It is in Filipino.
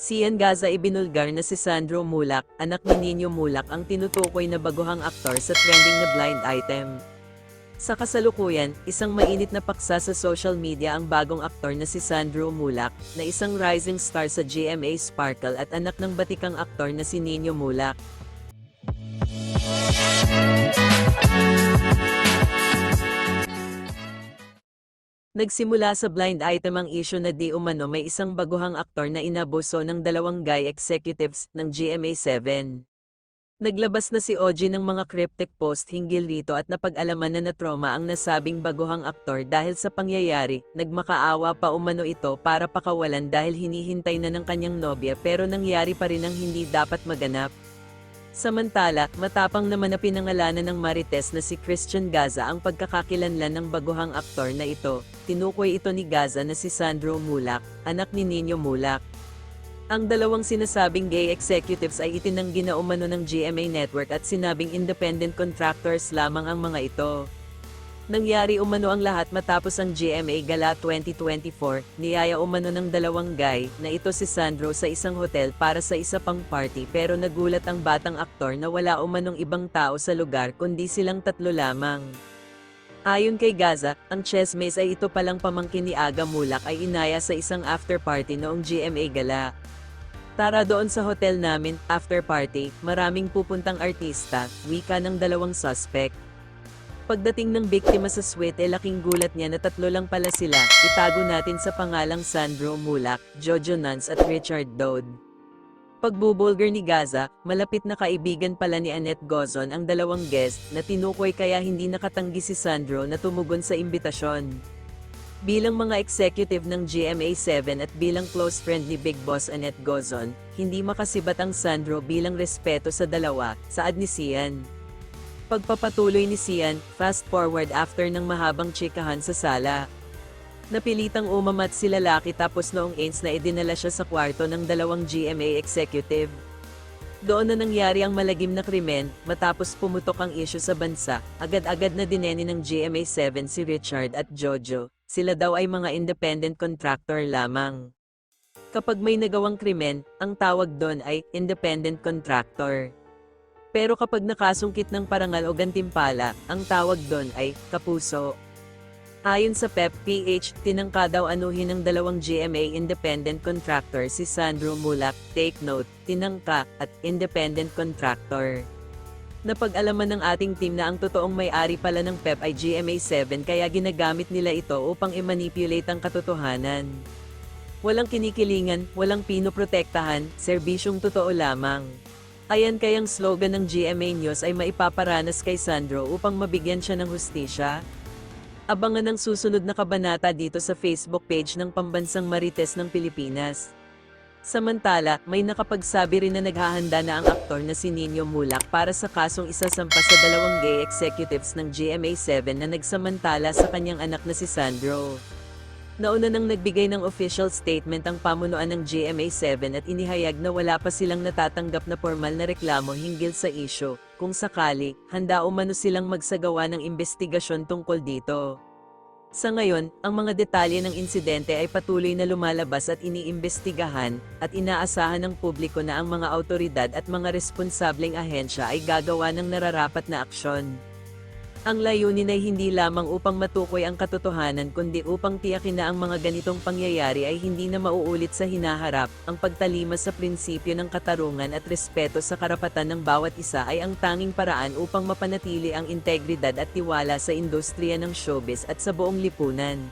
Sian Gaza ibinulgar na si Sandro Mulak, anak ni Nino Mulak ang tinutukoy na baguhang aktor sa trending na blind item. Sa kasalukuyan, isang mainit na paksa sa social media ang bagong aktor na si Sandro Mulak, na isang rising star sa GMA Sparkle at anak ng batikang aktor na si Nino Mulak. Nagsimula sa blind item ang issue na di umano may isang baguhang aktor na inabuso ng dalawang guy executives ng GMA7. Naglabas na si OG ng mga cryptic post hinggil rito at napag-alaman na na trauma ang nasabing baguhang aktor dahil sa pangyayari, nagmakaawa pa umano ito para pakawalan dahil hinihintay na ng kanyang nobya pero nangyari pa rin ang hindi dapat maganap. Samantala, matapang naman na pinangalanan ng Marites na si Christian Gaza ang pagkakakilanlan ng baguhang aktor na ito. Tinukoy ito ni Gaza na si Sandro Mulak, anak ni Nino Mulak. Ang dalawang sinasabing gay executives ay itinanggi na umano ng GMA Network at sinabing independent contractors lamang ang mga ito. Nangyari umano ang lahat matapos ang GMA Gala 2024, niyaya umano ng dalawang guy na ito si Sandro sa isang hotel para sa isa pang party pero nagulat ang batang aktor na wala umanong ibang tao sa lugar kundi silang tatlo lamang. Ayon kay Gaza, ang chessmates ay ito palang pamangkin ni Aga Mulak ay inaya sa isang after party noong GMA Gala. Tara doon sa hotel namin, after party, maraming pupuntang artista, wika ng dalawang suspect. Pagdating ng biktima sa suite eh laking gulat niya na tatlo lang pala sila, itago natin sa pangalang Sandro Mulak, Jojo Nance at Richard Dode. Pagbubulgar ni Gaza, malapit na kaibigan pala ni Annette Gozon ang dalawang guest na tinukoy kaya hindi nakatanggi si Sandro na tumugon sa imbitasyon. Bilang mga executive ng GMA7 at bilang close friend ni Big Boss Annette Gozon, hindi makasibat ang Sandro bilang respeto sa dalawa, saad ni Sian. Pagpapatuloy ni Sian, fast forward after ng mahabang chikahan sa sala. Napilitang umamat si lalaki tapos noong AIDS na idinala siya sa kwarto ng dalawang GMA executive. Doon na nangyari ang malagim na krimen, matapos pumutok ang isyu sa bansa, agad-agad na dineni ng GMA7 si Richard at Jojo, sila daw ay mga independent contractor lamang. Kapag may nagawang krimen, ang tawag doon ay independent contractor. Pero kapag nakasungkit ng parangal o gantimpala, ang tawag doon ay kapuso. Ayon sa PEP PH, tinangka daw anuhin ng dalawang GMA independent contractor si Sandro Mulak, take note, tinangka, at independent contractor. Napag-alaman ng ating team na ang totoong may-ari pala ng PEP ay GMA7 kaya ginagamit nila ito upang i-manipulate ang katotohanan. Walang kinikilingan, walang pinoprotektahan, serbisyong totoo lamang. Ayan kayang slogan ng GMA News ay maipaparanas kay Sandro upang mabigyan siya ng hustisya. Abangan ang susunod na kabanata dito sa Facebook page ng Pambansang Marites ng Pilipinas. Samantala, may nakapagsabi rin na naghahanda na ang aktor na si Nino Mulak para sa kasong isasampa sa dalawang gay executives ng GMA7 na nagsamantala sa kanyang anak na si Sandro. Nauna nang nagbigay ng official statement ang pamunuan ng GMA7 at inihayag na wala pa silang natatanggap na formal na reklamo hinggil sa isyo. Kung sakali, handa umano silang magsagawa ng investigasyon tungkol dito. Sa ngayon, ang mga detalye ng insidente ay patuloy na lumalabas at iniimbestigahan, at inaasahan ng publiko na ang mga autoridad at mga responsableng ahensya ay gagawa ng nararapat na aksyon. Ang layunin ay hindi lamang upang matukoy ang katotohanan kundi upang tiyakin na ang mga ganitong pangyayari ay hindi na mauulit sa hinaharap. Ang pagtalima sa prinsipyo ng katarungan at respeto sa karapatan ng bawat isa ay ang tanging paraan upang mapanatili ang integridad at tiwala sa industriya ng showbiz at sa buong lipunan.